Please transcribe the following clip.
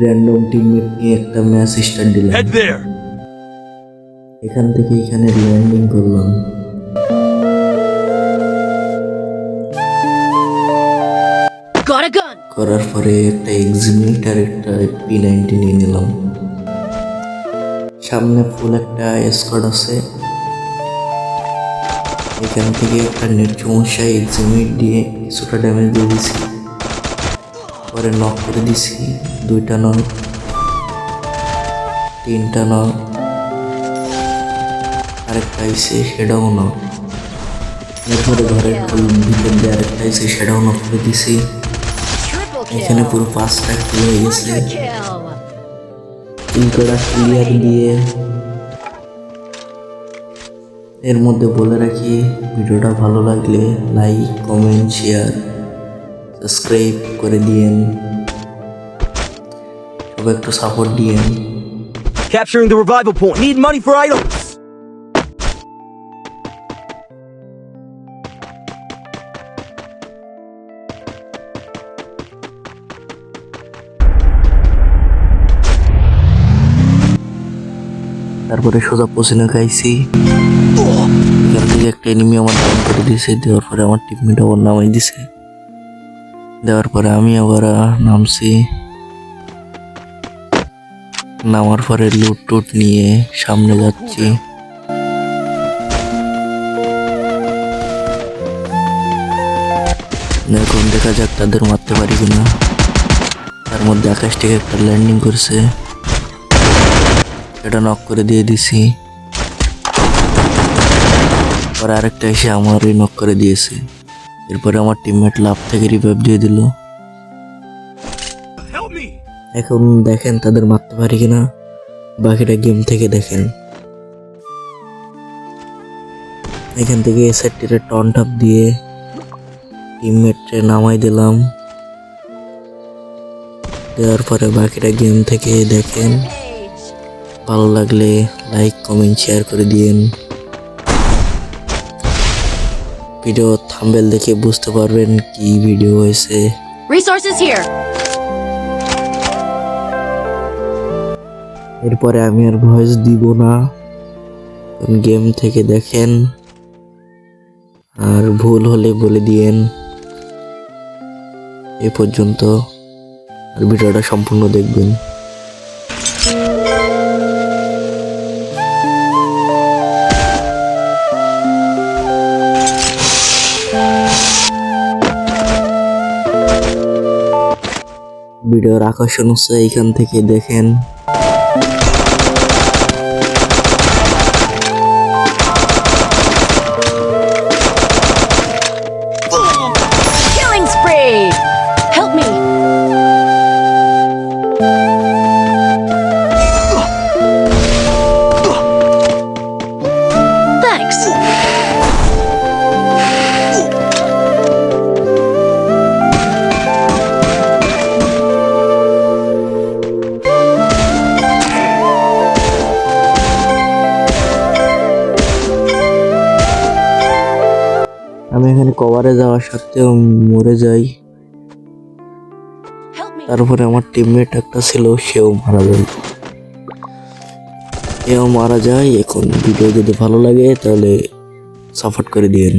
Random teammate নিয়ে একটা match start দিলাম। Head there. এখান থেকে এখানে ল্যান্ডিং করলাম। Got a gun! করার পরে একটা এক্সিমিট আর একটা পি নাইনটি নিয়ে নিলাম। সামনে ফুল একটা স্কোয়াড আছে। এখান থেকে একটা নেট সমস্যা এক্সিমিট দিয়ে কিছুটা ড্যামেজ দিয়ে দিছি পরে নক করে দিছি। দুইটা নক তিনটা নক আরেকটা আইসে সেটাও নক এরপরে ঘরের ভিতর দিয়ে আরেকটা আইসে সেটাও নক করে দিছি। এখানে পুরো পাঁচটা কিল হয়ে গেছে! কিলকড়া ক্লিয়ার দিয়ে। এর মধ্যে বলে রাখি ভিডিওটা ভালো লাগলে লাইক কমেন্ট শেয়ার সাবস্ক্রাইব করে দিয়েন সবাই একটু সাপোর্ট দিয়েন Capturing the revival point. Need money for items. তারপরে সোজা পচিনা খাইছি এখান থেকে একটা এনিমি আমার ডাউন করে দিয়েছে দেওয়ার পরে আমার টিপমিট আবার নামাই দিছে। দেওয়ার পরে আমি আবার নামছি। নামার পরে লুট টুট নিয়ে সামনে যাচ্ছি। এখন দেখা যাক তাদের মারতে পারি কিনা। তার মধ্যে আকাশ থেকে একটা ল্যান্ডিং করছে। এটা নক করে দিয়ে দিছি। পরে আরেকটা এসে আমারই নক করে দিয়েছে। এরপরে আমার টিমমেট লাভ থেকে রিভাইভ দিয়ে দিল। এখন দেখেন তাদের মারতে পারি কিনা। বাকিটা গেম থেকে দেখেন। এখান থেকে এসআরটির টন টাপ দিয়ে টিমমেটে নামাই দিলাম। দেওয়ার পরে বাকিটা গেম থেকে দেখেন। ভালো লাগলে লাইক কমেন্ট শেয়ার করে দিয়েন। ভিডিও থাম্বেল দেখে বুঝতে পারবেন কি ভিডিও হয়েছে। Resources here! এরপরে আমি আর ভয়েস দিব না। গেম থেকে দেখেন। আর ভুল হলে বলে দিয়েন। এ পর্যন্ত। আর ভিডিওটা সম্পূর্ণ দেখবেন। ভিডিওর আকর্ষণ হচ্ছে এইখান থেকে দেখেন Killing spree! কভারে যাওয়া সত্ত্বেও মরে যাই। তারপরে আমার টিমমেট একটা ছিল সেও মারা যায়। এও মারা যায়। এখন ভিডিও যদি ভালো লাগে তাহলে সাপোর্ট করে দিয়েন।